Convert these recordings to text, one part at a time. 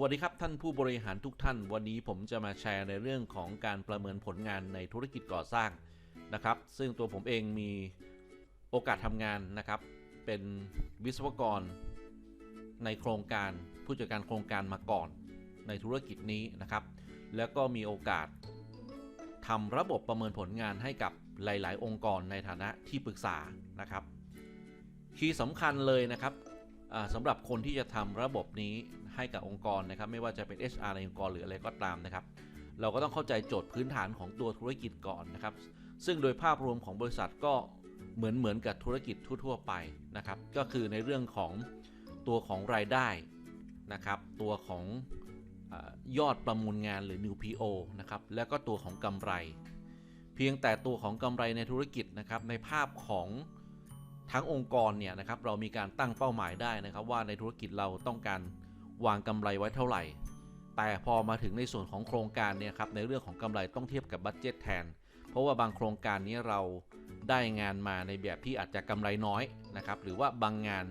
วัสดีครับท่านผู้บริหารทุกท่าน วันนี้ผมจะมาแชร์ในเรื่องของการประเมินผลงานในธุรกิจก่อสร้างนะครับ ซึ่งตัวผมเองมีโอกาสทำงานนะครับ เป็นวิศวกร ในโครงการผู้จัดการโครงการมาก่อน ในธุรกิจนี้นะครับ แล้วก็มีโอกาสทำระบบประเมินผลงานให้กับหลาย ๆ องค์กรในฐานะที่ปรึกษานะครับคีย์สำคัญเลยนะครับสำหรับคนที่จะทำระบบนี้ ให้กับองค์กรนะครับ ไม่ว่าจะเป็น HR ในองค์กรหรืออะไรก็ตามนะครับ เราก็ต้องเข้าใจโจทย์พื้นฐานของตัวธุรกิจก่อนนะครับ ซึ่งโดยภาพรวมของบริษัทก็เหมือนเหมือนกับธุรกิจทั่ว ๆ ไปนะครับ ก็คือในเรื่องของตัวของรายได้นะครับ ตัวของอยอดประมูลงานหรือ new PO นะครับ แล้วก็ตัวของกำไร เพียงแต่ตัวของกำไรในธุรกิจนะครับ ในภาพของทั้งองค์กรเนี่ยนะครับ เรามีการตั้งเป้าหมายได้นะครับ ว่าในธุรกิจเราต้องการ วางกำไรไว้เท่าไหร่ แต่พอมาถึงในส่วนของโครงการเนี่ยครับในเรื่องของกำไรต้องเทียบกับบัตเจ็ตแทน เพราะว่าบางโครงการนี้เราได้งานมาในแบบที่อาจจะกำไรน้อยนะครับหรือว่าบางงาน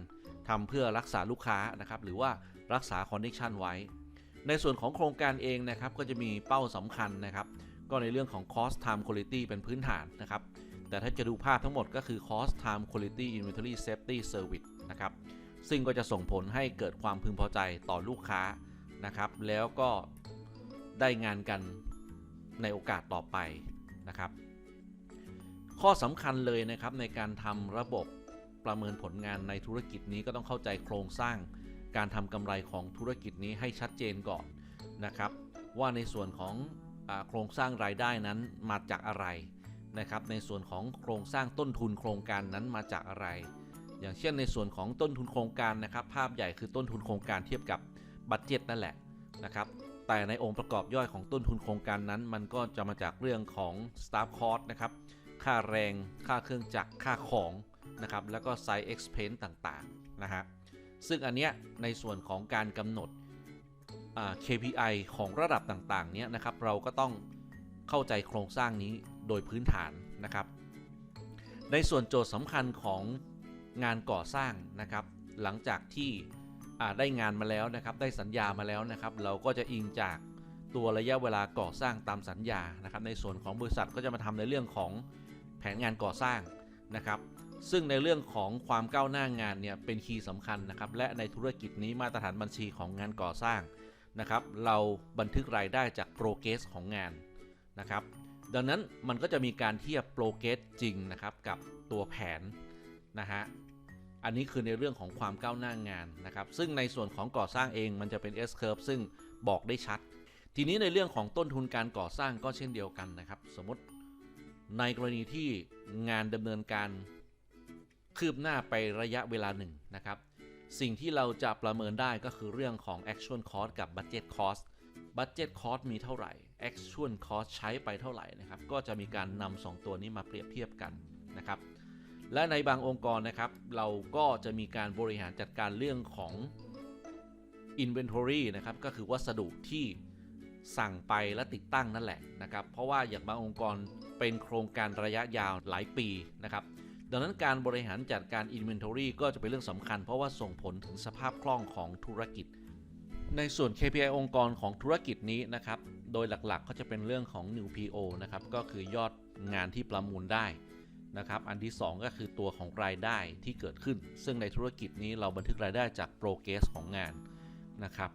ทำเพื่อรักษาลูกค้านะครับหรือว่ารักษาคอนดิชันไว้ ในส่วนของโครงการเองนะครับก็จะมีเป้าสำคัญนะครับก็ในเรื่องของ cost time quality เป็นพื้นฐานนะครับแต่ถ้าจะดูภาพทั้งหมดก็คือ cost time quality inventory safety service นะครับ ซึ่งก็จะส่งผลให้เกิดความพึงพอใจต่อลูกค้านะครับ แล้วก็ได้งานกันในโอกาสต่อไปนะครับ ข้อสำคัญเลยนะครับในการทำระบบประเมินผลงานในธุรกิจนี้ก็ต้องเข้าใจโครงสร้างการทำกำไรของธุรกิจนี้ให้ชัดเจนก่อนนะครับ ว่าในส่วนของอโครงสร้างรายได้นั้นมาจากอะไรนะครับ ในส่วนของโครงสร้างต้นทุนโครงการนั้นมาจากอะไร อย่างเช่นในส่วนของต้นทุนโครงการนะครับ ภาพใหญ่คือต้นทุนโครงการเทียบกับบัตเจ็ตนั่นแหละนะครับแต่ในองค์ประกอบย่อยของต้นทุนโครงการนั้น มันก็จะมาจากเรื่องของ staff cost นะครับค่าแรงค่าเครื่องจักรค่าของนะครับแล้วก็ site expense ต่างๆนะฮะซึ่งอันเนี้ยในส่วนของการกำหนด KPI ของระดับต่างๆเนี้ยนะครับเราก็ต้องเข้าใจโครงสร้างนี้โดยพื้นฐานนะครับ ในส่วนโจทย์สำคัญของ งานก่อสร้างนะครับ หลังจากที่ได้งานมาแล้วนะครับ ได้สัญญามาแล้วนะครับ เราก็จะอิงจากตัวระยะเวลาก่อสร้างตามสัญญานะครับ ในส่วนของบริษัทก็จะมาทำในเรื่องของแผนงานก่อสร้างนะครับ ซึ่งในเรื่องของความก้าวหน้างานเนี่ยเป็นคีย์สำคัญนะครับ และในธุรกิจนี้มาตรฐานบัญชีของงานก่อสร้างนะครับ เราบันทึกรายได้จากโปรเกสของงานนะครับ ดังนั้นมันก็จะมีการเทียบโปรเกสจริงนะครับกับตัวแผนนะฮะ อันนี้คือในเรื่องของความก้าวหน้างานนะครับ ซึ่งในส่วนของก่อสร้างเองมันจะเป็น S curve ซึ่งบอกได้ชัด ทีนี้ในเรื่องของต้นทุนการก่อสร้างก็เช่นเดียวกันนะครับ สมมติในกรณีที่งานดำเนินการคืบหน้าไประยะเวลาหนึ่งนะครับ สิ่งที่เราจะประเมินได้ก็คือเรื่องของ actual cost กับ budget cost budget cost มีเท่าไหร่ actual cost ใช้ไปเท่าไหร่นะครับ ก็จะมีการนำสองตัวนี้มาเปรียบเทียบกันนะครับ และในบางองค์กรนะครับ เราก็จะมีการบริหารจัดการเรื่องของ inventory นะครับ ก็คือวัสดุที่สั่งไปและติดตั้งนั่นแหละนะครับ เพราะว่าอย่างบางองค์กรเป็นโครงการระยะยาวหลายปีนะครับ ดังนั้นการบริหารจัดการ Inventory ก็จะเป็นเรื่องสำคัญ เพราะว่าส่งผลถึงสภาพคล่องของธุรกิจ ในส่วน KPI องค์กรของธุรกิจนี้นะครับ โดยหลักๆก็จะเป็นเรื่องของ New PO นะครับ ก็คือยอดงานที่ประมูลได้ นะครับ อันที่ 2 ก็คือตัวของรายได้ที่เกิดขึ้น ซึ่งในธุรกิจนี้เราบันทึกรายได้จากโปรเกสของงานนะครับ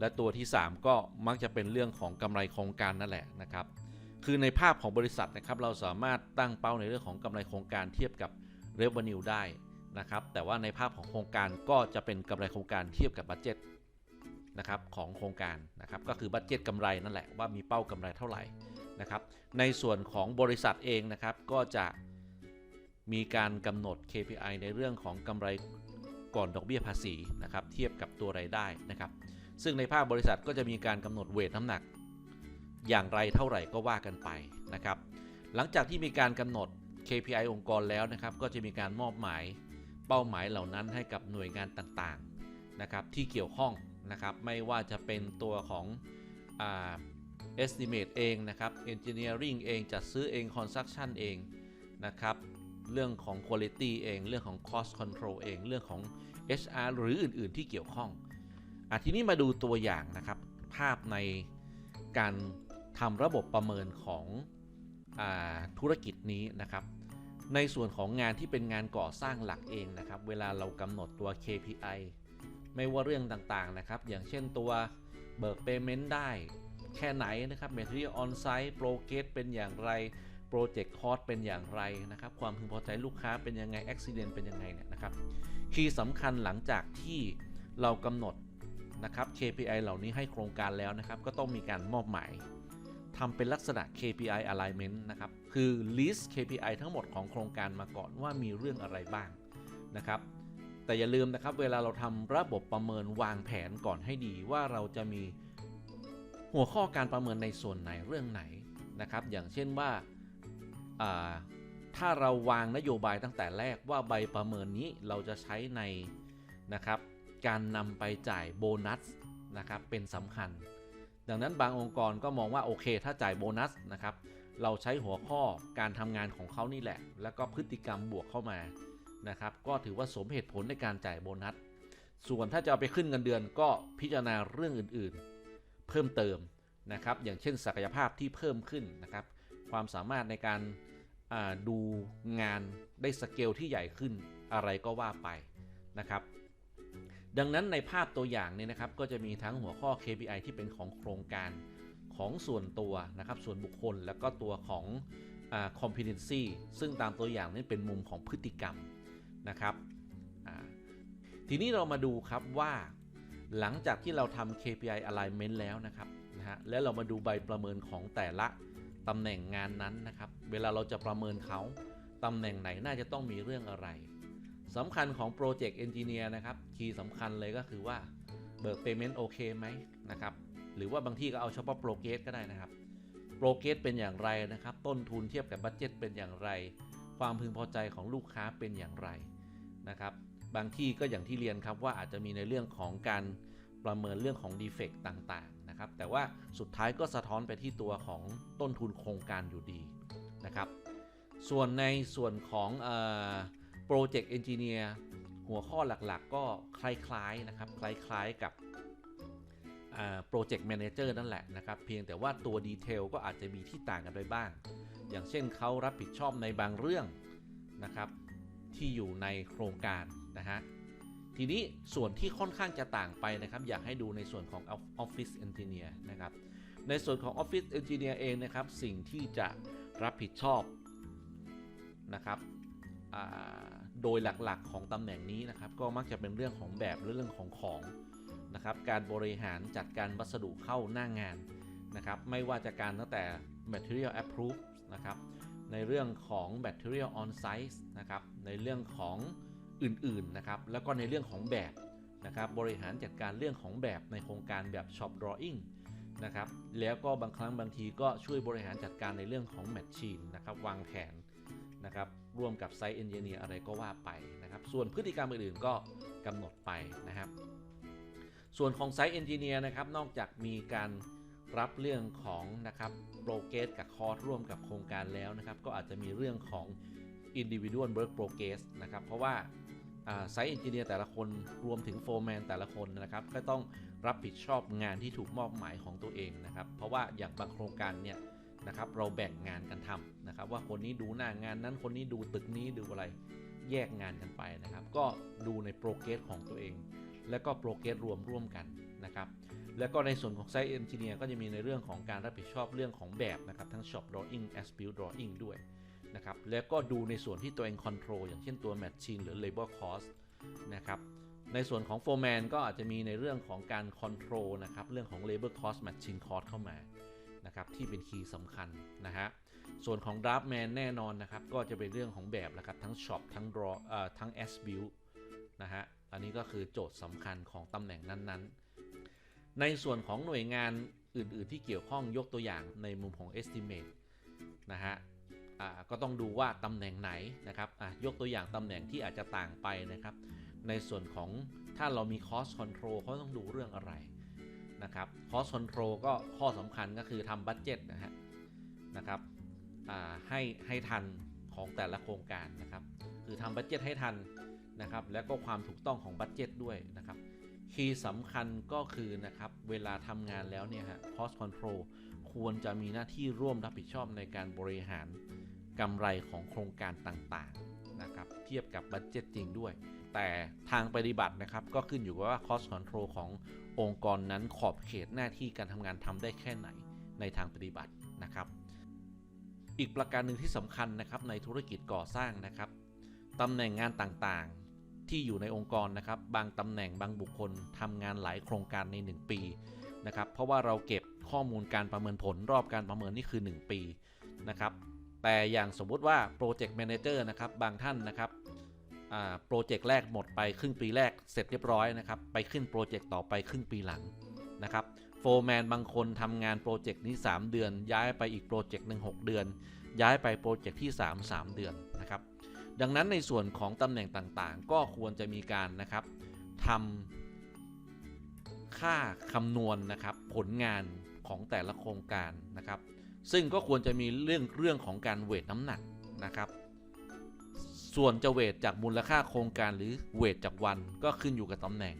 และตัวที่ 3 ก็มักจะเป็นเรื่องของกำไรโครงการนั่นแหละนะครับ คือในภาพของบริษัทนะครับเราสามารถตั้งเป้าในเรื่องของกำไรโครงการเทียบกับ revenue ได้นะครับ แต่ว่าในภาพของโครงการก็จะเป็นกำไรโครงการเทียบกับบัตเจ็ตนะครับของโครงการนะครับก็คือบัตเจ็ตกำไรนั่นแหละว่ามีเป้ากำไรเท่าไหร่นะครับในส่วนของบริษัทเองนะครับก็จะ มีการกำหนด KPI ในเรื่องของกำไรก่อนดอกเบี้ยภาษีนะครับเทียบกับตัวรายได้นะครับ ซึ่งในภาคบริษัทก็จะมีการกำหนดเวทน้ำหนัก อย่างไรเท่าไหร่ก็ว่ากันไปนะครับ หลังจากที่มีการกำหนด KPI องค์กรแล้วนะครับ ก็จะมีการมอบหมายเป้าหมายเหล่านั้นให้กับหน่วยงานต่างๆนะครับที่เกี่ยวข้องนะครับไม่ว่าจะเป็นตัวของอ่า estimate เองนะครับ engineering เองจัดซื้อเอง construction เองนะครับ เรื่องของ quality เอง เรื่องของ cost control เอง เรื่องของ HR หรืออื่น ๆ ที่เกี่ยวข้องอะทีนี้มาดูตัวอย่างนะครับ ภาพในการทำระบบประเมินของอธุรกิจนี้นะครับ ในส่วนของงานที่เป็นงานก่อสร้างหลักเองนะครับ เวลาเรากำหนดตัว KPI ไม่ว่าเรื่องต่างๆนะครับ อย่างเช่นตัวเบิก payment ได้แค่ไหนนะครับ material on site progress เป็นอย่างไร project cost เป็นอย่างไรนะครับ ความพึงพอใจลูกค้าเป็นยังไง accident เป็นยังไงเนี่ยนะครับคีย์สำคัญหลังจากที่เรากำหนดนะครับ KPI เหล่านี้ให้โครงการแล้วนะครับ ก็ต้องมีการมอบหมายทำเป็นลักษณะ KPI alignment นะครับ คือ list KPI ทั้งหมดของโครงการมาก่อนว่ามีเรื่องอะไรบ้างนะครับ แต่อย่าลืมนะครับ เวลาเราทำระบบประเมินวางแผนก่อนให้ดีว่าเราจะมีหัวข้อการประเมินในส่วนไหนเรื่องไหนนะครับ อย่างเช่นว่า ถ้าเราวางนโยบายตั้งแต่แรกว่าใบประเมินนี้เราจะใช้ในนะครับการนำไปจ่ายโบนัสนะครับเป็นสำคัญ ดังนั้นบางองค์กรก็มองว่าโอเค ถ้าจ่ายโบนัสนะครับเราใช้หัวข้อการทำงานของเขานี่แหละ แล้วก็พฤติกรรมบวกเข้ามานะครับก็ถือว่าสมเหตุผลในการจ่ายโบนัส ส่วนถ้าจะเอาไปขึ้นเงินเดือนก็พิจารณาเรื่องอื่นๆ เพิ่มเติมนะครับอย่างเช่นศักยภาพที่เพิ่มขึ้นนะครับ ความสามารถในการดูงานได้สเกลที่ใหญ่ขึ้นอะไรก็ว่าไปนะครับ ดังนั้นในภาพตัวอย่างเนี่ยนะครับก็จะมีทั้งหัวข้อ KPI ที่เป็นของโครงการของส่วนตัวนะครับส่วนบุคคลแล้วก็ตัวของอ competency ซึ่งตามตัวอย่างนี้เป็นมุมของพฤติกรรมนะครับทีนี้เรามาดูครับว่าหลังจากที่เราทำ KPI alignment แล้วนะครับนะฮะแล้วเรามาดูใบประเมินของแต่ละ ตำแหน่งงานนั้นนะครับ เวลาเราจะประเมินเขาตำแหน่งไหนน่าจะต้องมีเรื่องอะไรสำคัญของโปรเจกต์เอนจิเนียร์นะครับคีย์สำคัญเลยก็คือว่าเบิก payment โอเคไหมนะครับหรือว่าบางที่ก็เอาเฉพาะโปรเกสก็ได้นะครับโปรเกสเป็นอย่างไรนะครับ ต้นทุนเทียบกับบัตเจ็ตเป็นอย่างไร ความพึงพอใจของลูกค้าเป็นอย่างไรนะครับ บางที่ก็อย่างที่เรียนครับว่าอาจจะมีในเรื่องของการประเมินเรื่องของดีเฟกต์ต่าง นะครับ แต่ว่าสุดท้ายก็สะท้อนไปที่ตัวของต้นทุนโครงการอยู่ดีนะครับ ส่วนในส่วนของโปรเจกต์เอนจิเนียร์หัวข้อหลักๆ ก็คล้ายๆนะครับ คล้ายๆกับโปรเจกต์แมเนเจอร์นั่นแหละนะครับ เพียงแต่ว่าตัวดีเทลก็อาจจะมีที่ต่างกันไปบ้าง อย่างเช่นเขารับผิดชอบในบางเรื่องนะครับ ที่อยู่ในโครงการนะฮะ ทีนี้ส่วนที่ค่อนข้างจะต่างไปนะครับ อยากให้ดูในส่วนของ Office Engineer นะครับ ในส่วนของ Office Engineer เองนะครับ สิ่งที่จะรับผิดชอบนะครับโดยหลักๆของตำแหน่งนี้นะครับ ก็มักจะเป็นเรื่องของแบบหรือเรื่องของของนะครับ การบริหารจัดการวัสดุเข้าหน้างงานนะครับ ไม่ว่าจะการตั้งแต่ Material Approve นะครับ ในเรื่องของ Material On Site นะครับ ในเรื่องของ อื่นๆนะครับแล้วก็ในเรื่องของแบบนะครับบริหารจัดการเรื่องของแบบในโครงการแบบ Shop Drawing นะครับแล้วก็บางครั้งบางทีก็ช่วยบริหารจัดการในเรื่องของ Machine นะครับวางแผนนะครับร่วมกับ Site Engineer อะไรก็ว่าไปนะครับส่วนพฤติกรรมอื่นๆก็กำหนดไปนะครับ ส่วนของ Site Engineer นะครับนอกจากมีการรับเรื่องของนะครับโปรเกสกับคอร์สร่วมกับโครงการแล้วนะครับก็อาจจะมีเรื่องของ individual work progress นะครับเพราะว่า ไซต์เอนจิเนียร์แต่ละคนรวมถึงโฟร์แมนแต่ละคนนะครับ ก็ต้องรับผิดชอบงานที่ถูกมอบหมายของตัวเองนะครับ เพราะว่าอย่างบางโครงการเนี่ยนะครับเราแบ่งงานกันทำนะครับ ว่าคนนี้ดูหน้างานนั้นคนนี้ดูตึกนี้ดูอะไรแยกงานกันไปนะครับ ก็ดูในโปรเกสของตัวเอง แล้วก็โปรเกสรวมร่วมกันนะครับแล้วก็ในส่วนของไซต์เอนจิเนียร์ก็จะมีในเรื่องของการรับผิดชอบเรื่องของแบบนะครับ ทั้ง shop drawing as built drawing ด้วย นะครับแล้วก็ดูในส่วนที่ตัวเอง control อย่างเช่นตัว machine หรือ labor cost นะครับในส่วนของ foreman ก็อาจจะมีในเรื่องของการ control นะครับเรื่องของ labor cost machine cost เข้ามานะครับที่เป็นคีย์สำคัญนะฮะส่วนของ draftman แน่นอนนะครับก็จะเป็นเรื่องของแบบนะครับทั้ง shop ทั้ง draw เอ่อทั้ง S built นะฮะอันนี้ก็คือโจทย์สำคัญของตำแหน่งนั้นๆ ในส่วนของหน่วยงานอื่นๆที่เกี่ยวข้องยกตัวอย่างในมุมของ estimate นะฮะ ก็ต้องดูว่าตำแหน่งไหนนะครับยกตัวอย่างตำแหน่งที่อาจจะต่างไปนะครับ ในส่วนของถ้าเรามี cost control เขาต้องดูเรื่องอะไรนะครับ cost control ก็ข้อสำคัญก็คือทำบัตเจ็ตนะฮะนะครับให้ให้ทันของแต่ละโครงการนะครับ คือทำบัตเจ็ตให้ทันนะครับ แล้วก็ความถูกต้องของบัตเจ็ตด้วยนะครับคีย์สำคัญก็คือนะครับเวลาทำงานแล้วเนี่ยฮะ cost control ควรจะมีหน้าที่ร่วมรับผิดชอบในการบริหาร กำไรของโครงการต่างๆนะครับเทียบกับบัตเจ็ตจริงด้วย แต่ทางปฏิบัตินะครับก็ขึ้นอยู่กับว่า cost control ขององค์กรนั้นขอบเขตหน้าที่การทำงานทำได้แค่ไหนในทางปฏิบัตินะครับ อีกประการหนึ่งที่สำคัญนะครับในธุรกิจก่อสร้างนะครับตำแหน่งงานต่างๆที่อยู่ในองค์กรนะครับ บางตำแหน่งบางบุคคลทำงานหลายโครงการใน 1 ปีนะครับเพราะว่าเราเก็บข้อมูลการประเมินผลรอบการประเมินนี่คือ 1 ปีนะครับ แต่อย่างสมมุติว่าโปรเจกต์แมเนเจอร์นะครับบางท่านนะครับโปรเจกต์แรกหมดไปครึ่งปีแรกเสร็จเรียบร้อยนะครับ ไปขึ้นโปรเจกต์ต่อไปครึ่งปีหลังนะครับโฟร์แมนบางคนทำงานโปรเจกต์นี้ 3 เดือน ย้ายไปอีกโปรเจกต์หนึ่ง6เดือน ย้ายไปโปรเจกต์ที่ 3 3 เดือนนะครับ ดังนั้นในส่วนของตำแหน่งต่างๆ ก็ควรจะมีการนะครับทำค่าคำนวณนะครับผลงานของแต่ละโครงการนะครับ ซึ่งก็ควรจะมีเรื่องเรื่องของการเวทน้ำหนักนะครับ ส่วนจะเวทจากมูลค่าโครงการหรือเวทจากวันก็ขึ้นอยู่กับตำแหน่ง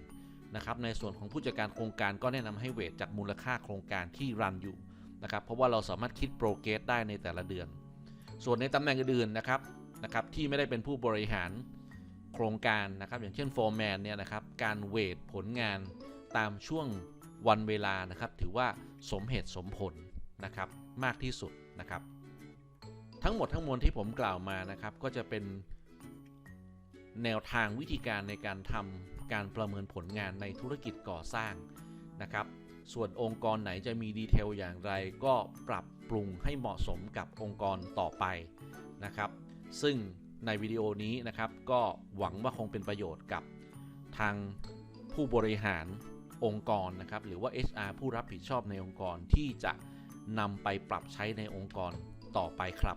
นะครับในส่วนของผู้จัดการโครงการก็แนะนำให้เวทจากมูลค่าโครงการที่รันอยู่นะครับเพราะว่าเราสามารถคิดโปรเกรสได้ในแต่ละเดือน ส่วนในตำแหน่งอื่นๆนะครับนะครับที่ไม่ได้เป็นผู้บริหารโครงการนะครับอย่างเช่นโฟร์แมนเนี่ยนะครับการเวทผลงานตามช่วงวันเวลานะครับถือว่าสมเหตุสมผลนะครับ มากที่สุดนะครับ ทั้งหมดทั้งมวลที่ผมกล่าวมานะครับ ก็จะเป็นแนวทางวิธีการในการทำการประเมินผลงานในธุรกิจก่อสร้างนะครับ ส่วนองค์กรไหนจะมีดีเทลอย่างไร ก็ปรับปรุงให้เหมาะสมกับองค์กรต่อไปนะครับ ซึ่งในวิดีโอนี้นะครับ ก็หวังว่าคงเป็นประโยชน์กับทางผู้บริหารองค์กรนะครับ หรือว่า HR ผู้รับผิดชอบในองค์กรที่จะ นำไปปรับใช้ในองค์กรต่อไปครับ